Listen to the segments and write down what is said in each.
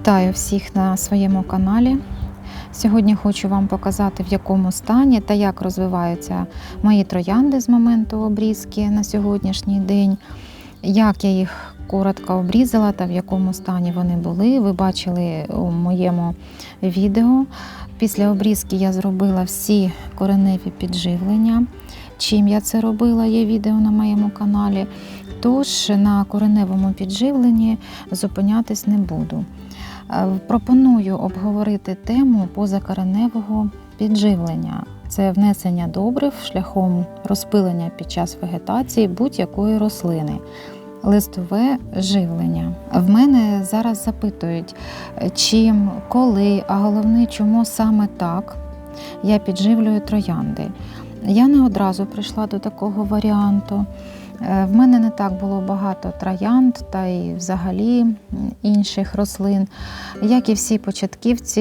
Вітаю всіх на своєму каналі. Сьогодні хочу вам показати, в якому стані та як розвиваються мої троянди з моменту обрізки на сьогоднішній день, як я їх коротко обрізала та в якому стані вони були. Ви бачили у моєму відео. Після обрізки я зробила всі кореневі підживлення. Чим я це робила, є відео на моєму каналі. Тож на кореневому підживленні зупинятись не буду. Е, Пропоную обговорити тему позакореневого підживлення. Це внесення добрив шляхом розпилення під час вегетації будь-якої рослини. Листове живлення. В мене зараз запитують, чим, коли, а головне, чому саме так я підживлюю троянди. Я не одразу прийшла до такого варіанту. Е, В мене не так було багато троянд та й взагалі інших рослин. Як і всі початківці,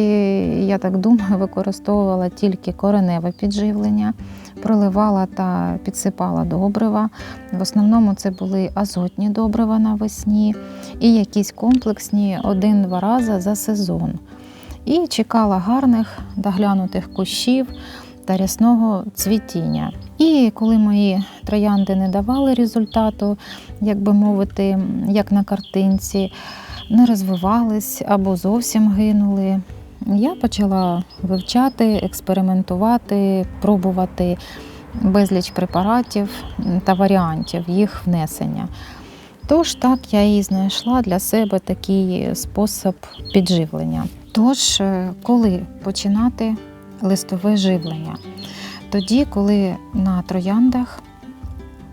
я так думаю, використовувала тільки кореневе підживлення, проливала та підсипала добрива. В основному це були азотні добрива навесні і якісь комплексні один-два рази за сезон. І чекала гарних доглянутих кущів та рясного цвітіння. І коли мої троянди не давали результату, як би мовити, як на картинці, не розвивались або зовсім гинули, я почала вивчати, експериментувати, пробувати безліч препаратів та варіантів їх внесення. Тож так я і знайшла для себе такий спосіб підживлення. Тож, е, коли починати листове живлення? Тоді, коли на трояндах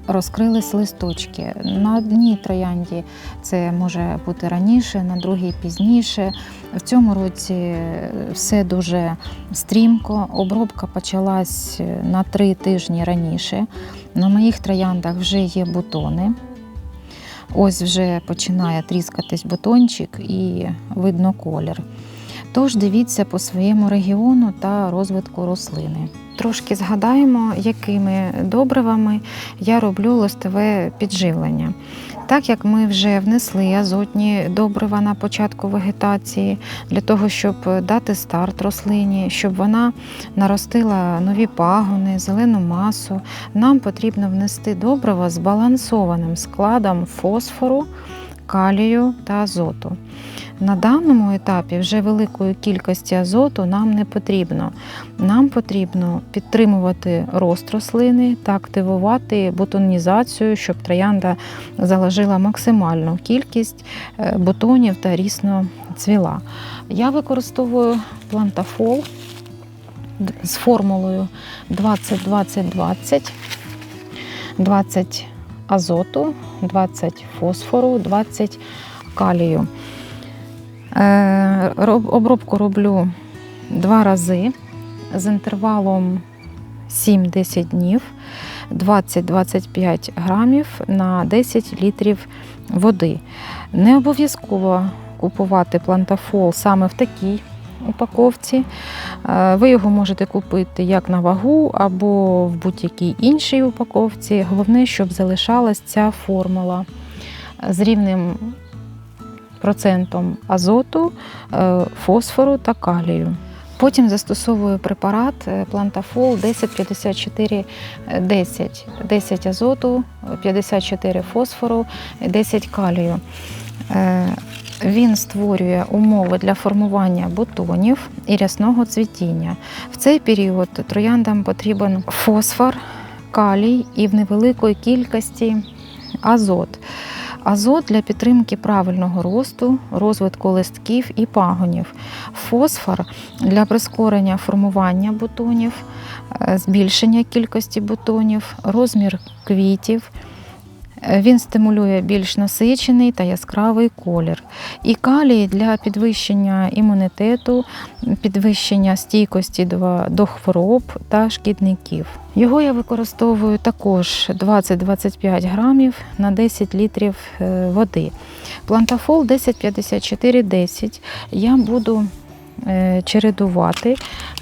розкрились листочки. На одній троянді це може бути раніше, на другій пізніше. В цьому році все дуже стрімко. Обробка почалась на три тижні раніше. На моїх трояндах вже є бутони. Ось вже починає тріскатись бутончик і видно колір. Тож дивіться по своєму регіону та розвитку рослини. Трошки згадаємо, якими добривами я роблю листове підживлення. Так як ми вже внесли азотні добрива на початку вегетації для того, щоб дати старт рослині, щоб вона наростила нові пагони, зелену масу, нам потрібно внести добрива з збалансованим складом фосфору, калію та азоту. На даному етапі вже великої кількості азоту нам не потрібно. Нам потрібно підтримувати рост рослини та активувати бутонізацію, щоб троянда заложила максимальну кількість е, бутонів та рісно цвіла. Я використовую плантафол з формулою 20-20-20, 20 азоту, 20 фосфору, 20 калію. Е, роб- Обробку роблю два рази з інтервалом 7-10 днів, 20-25 грамів на 10 літрів води. Не обов'язково купувати плантафол саме в такій упаковці. Е, Ви його можете купити як на вагу або в будь-якій іншій упаковці. Головне, щоб залишалась ця формула з рівнем процентом азоту, е, фосфору та калію. Потім застосовую препарат е, Плантафол 1054 10. 10 азоту, 54 фосфору, 10 калію. Е, Він створює умови для формування бутонів і рясного цвітіння. В цей період трояндам потрібен фосфор, калій і в невеликої кількості азот. Азот для підтримки правильного росту, розвитку листків і пагонів. Фосфор для прискорення формування бутонів, е, збільшення кількості бутонів, розмір квітів. Він стимулює більш насичений та яскравий колір. І калій для підвищення імунітету, підвищення стійкості до, до хвороб та шкідників. Його я використовую також 20-25 грамів на 10 літрів е, води. Плантафол 1054-10 я буду е, чередувати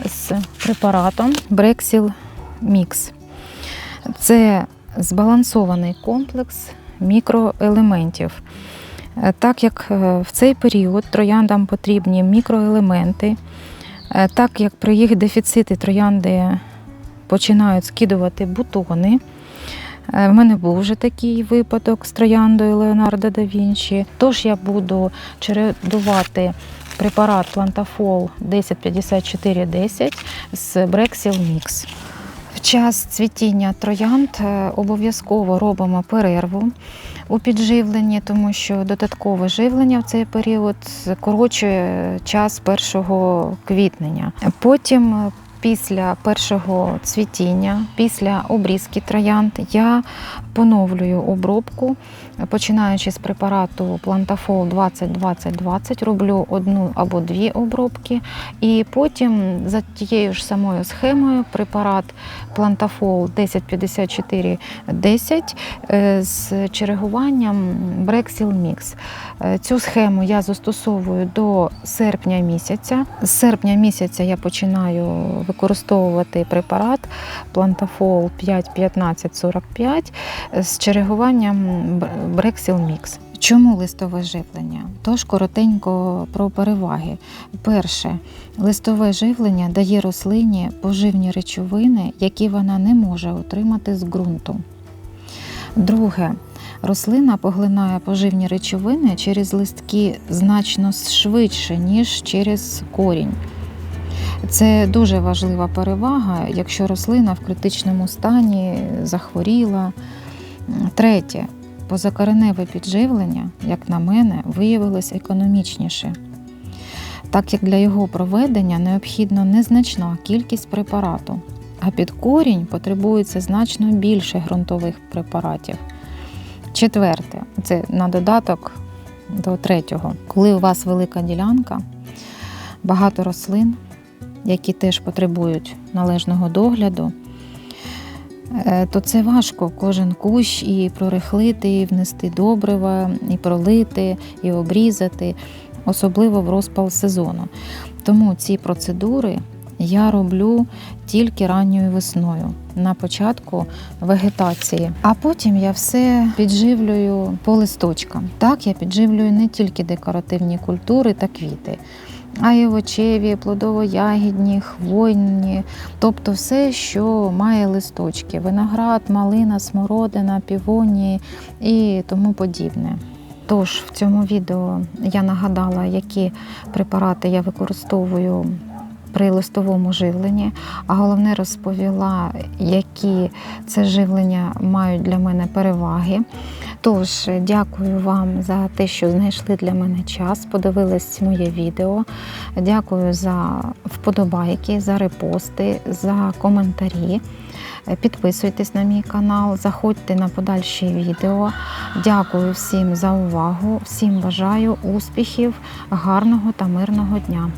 з препаратом Брексіл Мікс. Це збалансований комплекс мікроелементів. Е, Так як е, в цей період трояндам потрібні мікроелементи, е, так як при їх дефіциті троянди починають скидувати бутони. В мене був вже такий випадок з трояндою Леонардо да Вінчі. Тож я буду чередувати препарат Плантафол 105410 з Brexil Mix. В час цвітіння троянд е, обов'язково робимо перерву у підживленні, тому що додаткове живлення в цей період скорочує час першого квітнення. Потім після першого цвітіння, після обрізки троянд, я поновлюю обробку, починаючи з препарату Плантафол 20-20-20, роблю одну або дві обробки, і потім за тією ж самою схемою препарат Плантафол 1054-10 е, з чергуванням Brexil Mix. Е, Цю схему я застосовую до серпня місяця. З серпня місяця я починаю використовувати препарат Плантафол 5-15-45 з Brexil Mix. Чому листове живлення? Тож коротенько про переваги. Перше, листове живлення дає рослині поживні речовини, які вона не може отримати з ґрунту. Друге, рослина поглинає поживні речовини через листки значно швидше, ніж через корінь. Це дуже важлива перевага, якщо рослина в критичному стані захворіла. Третє, позакореневе підживлення, як на мене, виявилось економічніше, так як для його проведення необхідна незначна кількість препарату, а під корінь потребується значно більше ґрунтових препаратів. Четверте, це на додаток до третього, коли у вас велика ділянка, багато рослин, які теж потребують належного догляду, е, то це важко кожен кущ і прорихлити, і внести добрива, і пролити, і обрізати, особливо в розпал сезону. Тому ці процедури я роблю тільки ранньою весною на початку вегетації. А потім я все підживлюю по листочкам. Так, я підживлюю не тільки декоративні культури та квіти. А й плодово-ягідні, хвойні, тобто все, що має листочки: виноград, малина, смородина, півонії і тому подібне. Тож в цьому відео я нагадала, які препарати я використовую при листовому живленні, а головне розповіла, які це живлення мають для мене переваги. Тож, дякую вам за те, що знайшли для мене час, подивились моє відео. Дякую за вподобайки, за репости, за коментарі. Підписуйтесь на мій канал, заходьте на подальші відео. Дякую всім за увагу, всім бажаю успіхів, гарного та мирного дня.